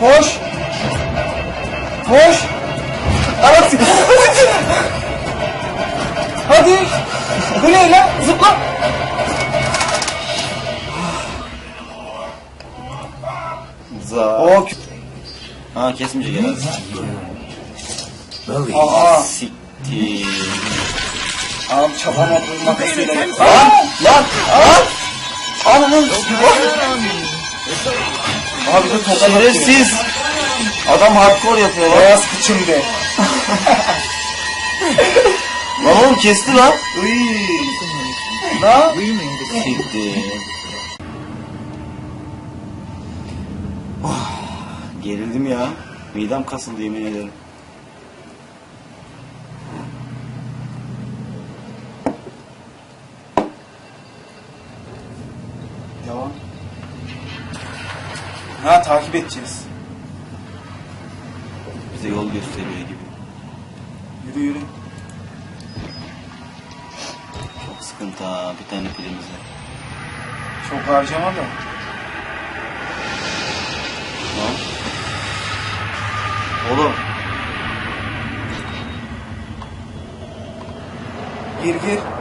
Koş. Koş. Arası. Hadi. Ne lan? Zıpla. Za. O Ha kesmeyecek herhalde. Aa. Siktir. Abi çapama makasıyla. Lan! Lan! Lan! Ananın! Abi de tokat atıyor. Şerefsiz! Adam hardcore yapıyor lan. Beyaz kıçım de. Lan oğlum kesti lan. Iy. Lan. Siktir. Oh, gerildim ya. Midem kasıldı yemin ederim. Devam. Ha takip edeceğiz. Bize yol gösteriyor gibi. Yürü yürü. Çok sıkıntı ha. Bir tane pilimiz var. Çok harcama da. Lan. Oğlum. Gir gir.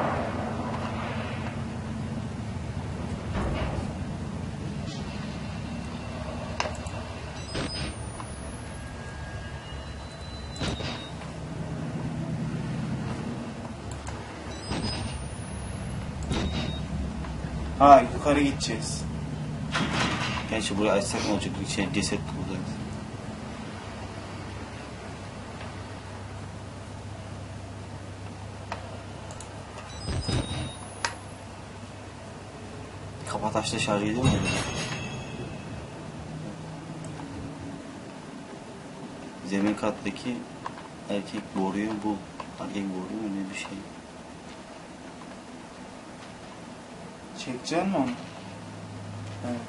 Ha yukarı gideceğiz. Gerçi burayı açsak ne olacak? İçine ceset bulacağız. Kafa taşla şarj ediyor mu? Zemin kattaki erkek boruyu bul. Erkek boruyu ne bir şey. Çekecek mi onu? Evet.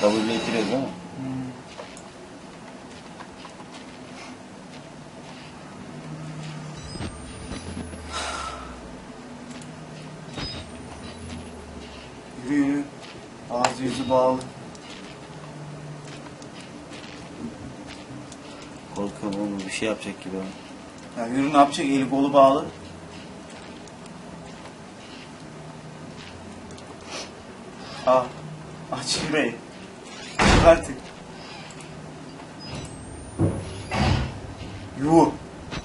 W'ye itiriyoruz değil mi? Hmm. Yürü yürü. Ağzı yüzü bağlı. Korkuyorum oğlum bir şey yapacak gibi. Ya yürü ne yapacak? Eli kolu bağlı. Al. Aç şurayı. Çık artık. Yuh.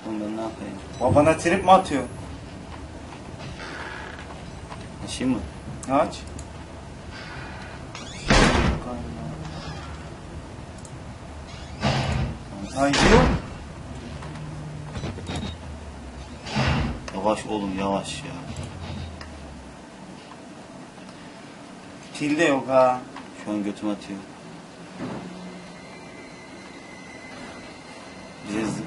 Ben ne yapayım? Babana trip mi atıyor? Açayım mı? Aç. Ay yok. Yavaş oğlum yavaş ya. Pil de yok ha. Şu an götüm atıyor. Z-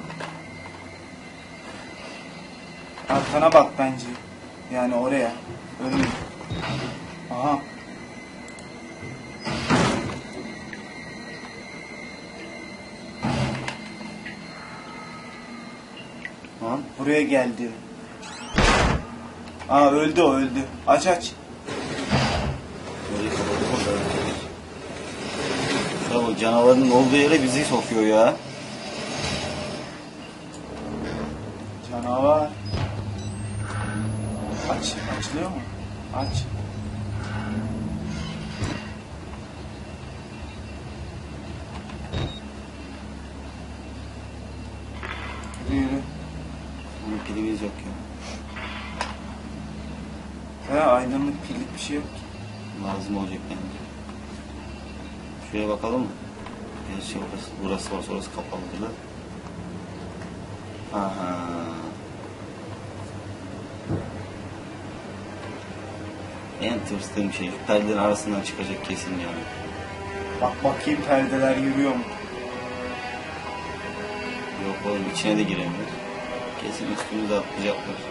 Arkana bak bence. Yani oraya. Önüne. Aha. Lan Buraya geldi. Aa öldü o öldü. Aç aç. böyle kapatıp orada. Ya bu canavarın olduğu yere bizi sokuyor ya. Canavar. Aç. Açılıyor mu? Aç. Yürü yürü. Bunun pilimiz yok ya. Ha, aydınlık pillik bir şey yok ki. Lazım olacak bence. Şuraya bakalım mı? Gerçi orası, burası var, orası kapalıdır da. Aha. En tırstığım şey perdelerin arasından çıkacak kesin yani. Bak bakayım perdeler yürüyor mu? Yok oğlum içine de giremiyor. Kesin üstümüze atlayacaklar.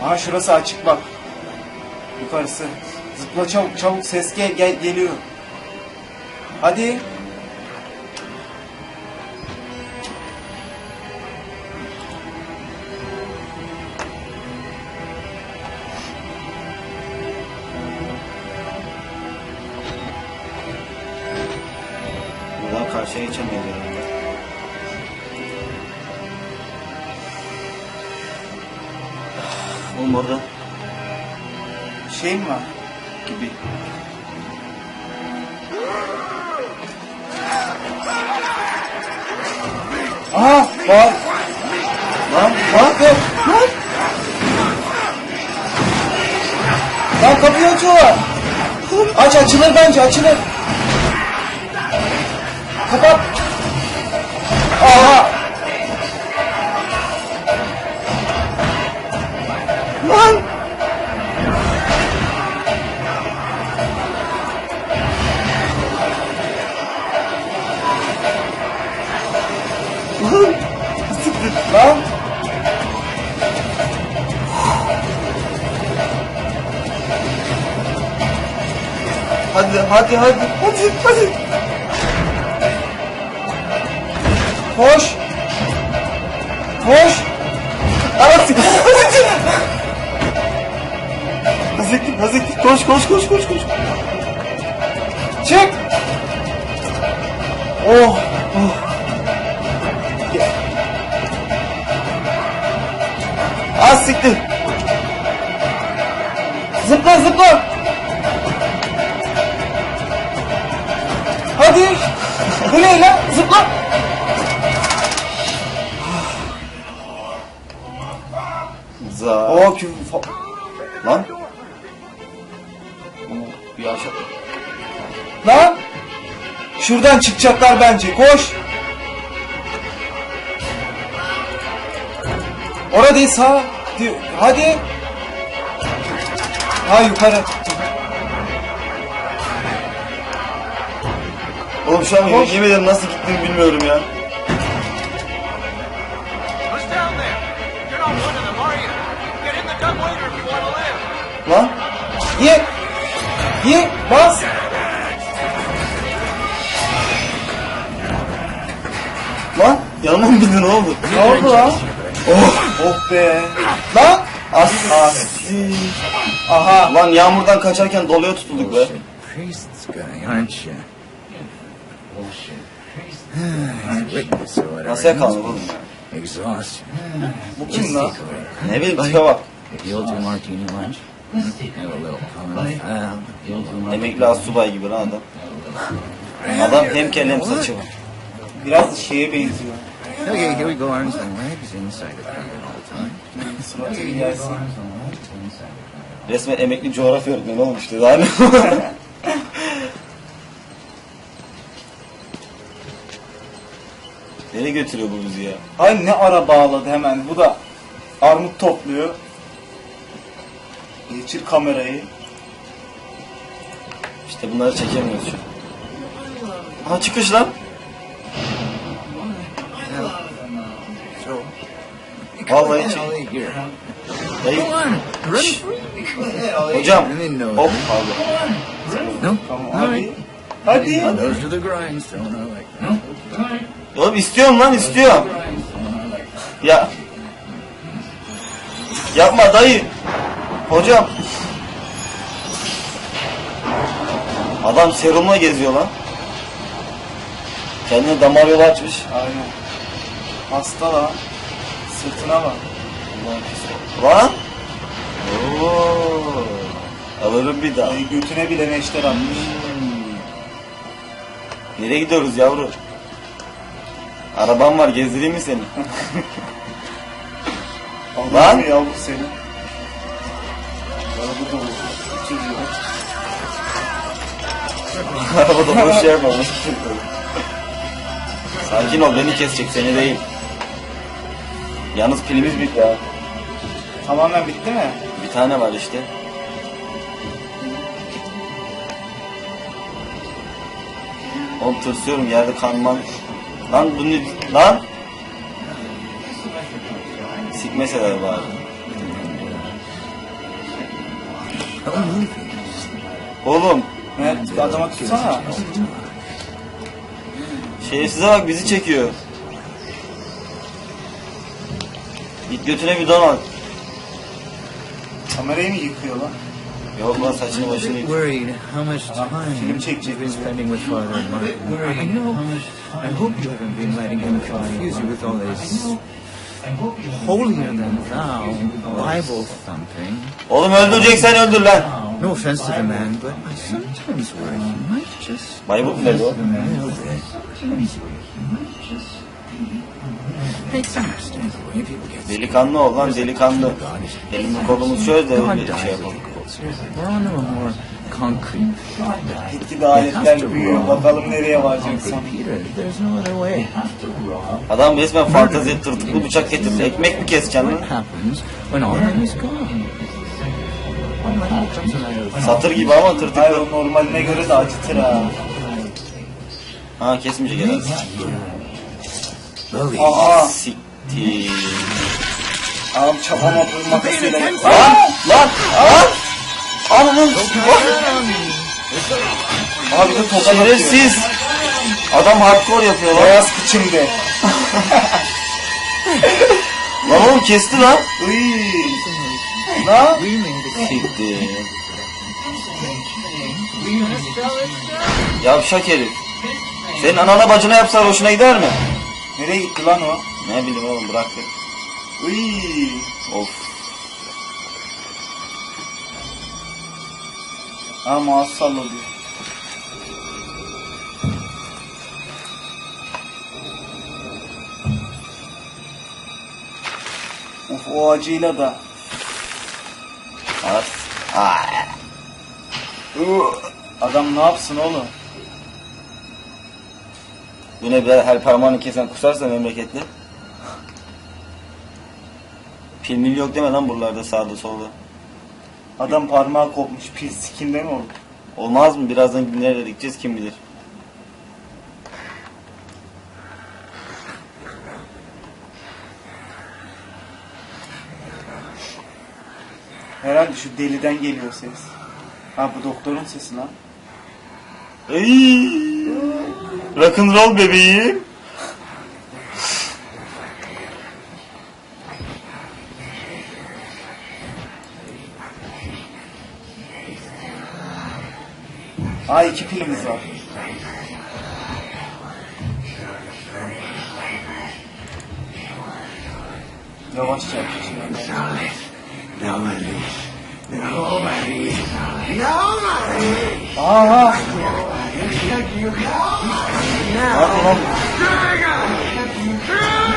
Ha şurası açık bak. Yukarısı. Zıpla çabuk çabuk ses gel, gel geliyor. Hadi. Buradan karşıya geçemiyoruz Şey mi var? gibi. Aha var. Lan Lan yok. Lan. Lan kapıyı açıyorlar. Aç açılır bence açılır. Kapat. Aha. Lan. hadi hadi hadi. Hadi hadi. Koş. Koş. Anasını Hazretlik hazretlik koş koş koş koş koş. Çık. Oh. Oh. Az siktir. Zıpla zıpla. Hadi. Bu ne lan? Zıpla. Za. Oh küf. Lan. Bir aşağı. Lan. Şuradan çıkacaklar bence. Koş. Orada değil sağ. Di- Hadi. Ha yukarı. Oğlum şu an Koş. yemin ederim nasıl gittiğimi bilmiyorum ya. Lan. Ye. Ye. Bas. Lan. Yanıma mı bindin ne oldu? Ne oldu lan? Oh. Be. Lan. As. Aha. Lan yağmurdan kaçarken doluya tutulduk be. Nasıl yakalanır oğlum ya? Bu kim lan? Ne bileyim tipe bak. Martini. Emekli asubay gibi lan adam. Adam hem kel hem saçı var. Biraz şeye benziyor. Okay, here we go. Arms and legs inside the Resmen emekli coğrafya öğretmeni olmuş dedi abi. Nereye götürüyor bu bizi ya? Ay ne ara bağladı hemen. Bu da armut topluyor. Geçir kamerayı. İşte bunları çekemiyoruz şu an. Aha çıkış lan. I'll on. Ready? Şşş. Hocam. Hop. No? Hadi. Hadi. Oğlum istiyorum lan istiyorum. Ya. Yapma dayı. Hocam. Adam serumla geziyor lan. Kendine damar yolu açmış. Aynen. Hasta lan. Sırtına bak. Lan. Oo. Alırım bir daha. Ay, götüne bile neşter atmış. Nereye gidiyoruz yavru? Araban var gezdireyim mi seni? Lan. yavru seni? Araba dolu. Çocuğu. Arabada boş yer var. Sakin ol beni kesecek seni değil. Yalnız pilimiz bitti ya. Tamamen bitti mi? Bir tane var işte. Oğlum tırsıyorum yerde kanman. Lan bu ne? Lan! Sikmeseler bari. Oğlum Ne? Adama tutsana. Şerefsize bak bizi çekiyor. Git götüne bir don al. Kamerayı mı yıkıyor lan? Yok lan saçını başını yık. Worried how much time film you've çekecek been spending with Father Martin. I know. I hope you haven't been letting him confuse you with all this holier than thou Bible thumping. Oğlum öldüreceksen öldür lan. No offense to the man, but I sometimes worry he might just Bayburt mu dedi o? nail this. Hey, it's understandable. You people get Delikanlı ol lan delikanlı. Elimiz kolumuz şöyle de öyle dies şey yapalım. concrete Gitgide aletler büyüyor. Bakalım nereye varacaksın. Adam resmen fantazi tırtıklı bıçak getirdi. Ekmek mi keseceksin lan? Satır gibi ama Hayır tırtıklı. o normaline göre de acıtır ha. Ha kesmeyecek herhalde. Belief. Aha. Siktir. Ağam çapama makasıyla. Lan! Lan! Lan! Ananın! Abi de topa atıyor. Şerefsiz! Adam hardcore yapıyor lan. Beyaz kıçımdı. Lan oğlum kesti lan. Lan. Siktir. Yavşak herif. Senin anana bacına yapsalar hoşuna gider mi? Nereye gitti lan o? Ne bileyim oğlum bıraktı. Iy. Of. Ha mouse sallanıyor. Uf o acıyla da. At. Ay. Adam ne yapsın oğlum? Bu ne be her parmağını kesen kusarsa memlekette. Pil yok deme lan buralarda sağda solda. Adam parmağı kopmuş. Pil sikinde mi oldu? Olmaz mı? Birazdan nereye gideceğiz kim bilir. Herhalde şu deliden geliyor ses. Ha bu doktorun sesi lan. Ay. Rock'n'roll bebeğim. Ha iki pilimiz var. Yavaşça yaklaşıyor. Aha!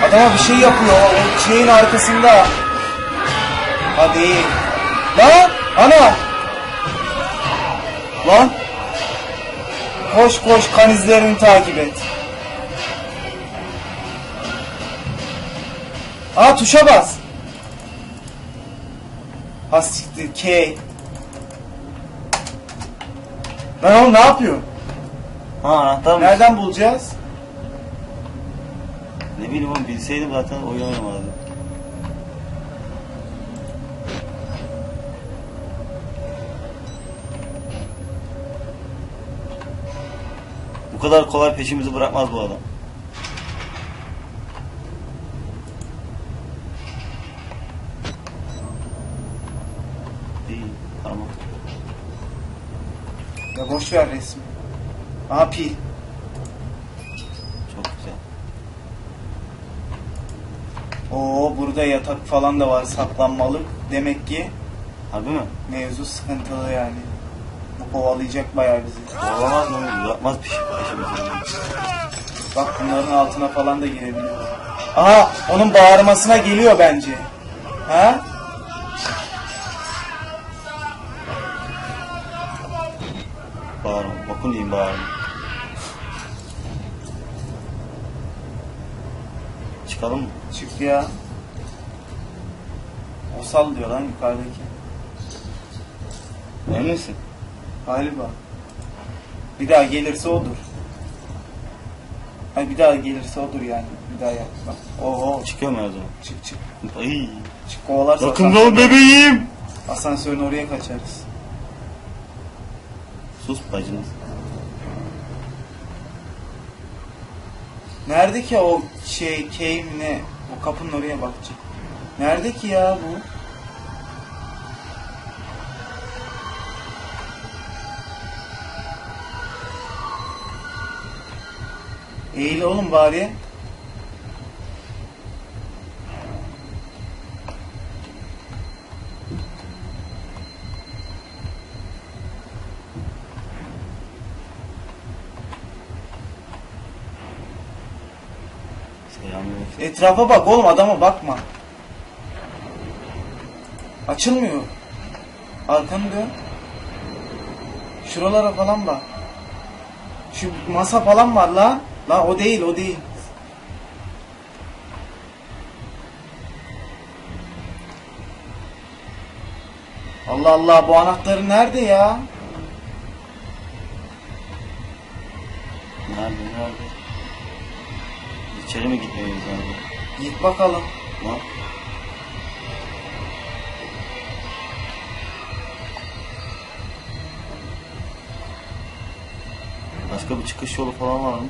Adama bir şey yapıyor. O şeyin arkasında. Hadi. Lan! Ana! Lan! Koş koş kan izlerini takip et. Aa tuşa bas. Ha siktir K. Lan oğlum ne yapıyor? Ha anahtar mı? Nereden bulacağız? Ne bileyim oğlum bilseydim zaten oyun oynamazdım. Bu kadar kolay peşimizi bırakmaz bu adam. İyi, tamam. Ya boş ver resmi. Aha pil. Çok güzel. Oo burada yatak falan da var saklanmalık. Demek ki Harbi mi? mevzu sıkıntılı yani. Bu kovalayacak bayağı bizi. Olamaz mı? Bırakmaz peşi- peşimizi. Bak bunların altına falan da girebiliyor. Aha onun bağırmasına geliyor bence. Ha? Bağırma. Bakın diyeyim bağırma. Çıkalım? Çıktı ya. O sal diyor lan yukarıdaki. Emin misin? Galiba. Bir daha gelirse odur. Ay bir daha gelirse odur yani. Bir daha yap. Bak. Oo Çıkıyor mu her zaman? çık çık. Ay. Çık kovalarsa Rock'n'roll bebeğim. asansörün oraya kaçarız. Sus bacınız. Nerede ki o şey cave ne? O kapının oraya bakacak. Nerede ki ya bu? Eğil oğlum bari. Etrafa bak oğlum adama bakma. Açılmıyor. Arkanı dön. Şuralara falan bak. Şu masa falan var lan. La o değil o değil. Allah Allah bu anahtarı nerede ya? Nerede nerede? İçeri mi gitmeliyiz abi? Git bakalım. Lan. Başka bir çıkış yolu falan var mı?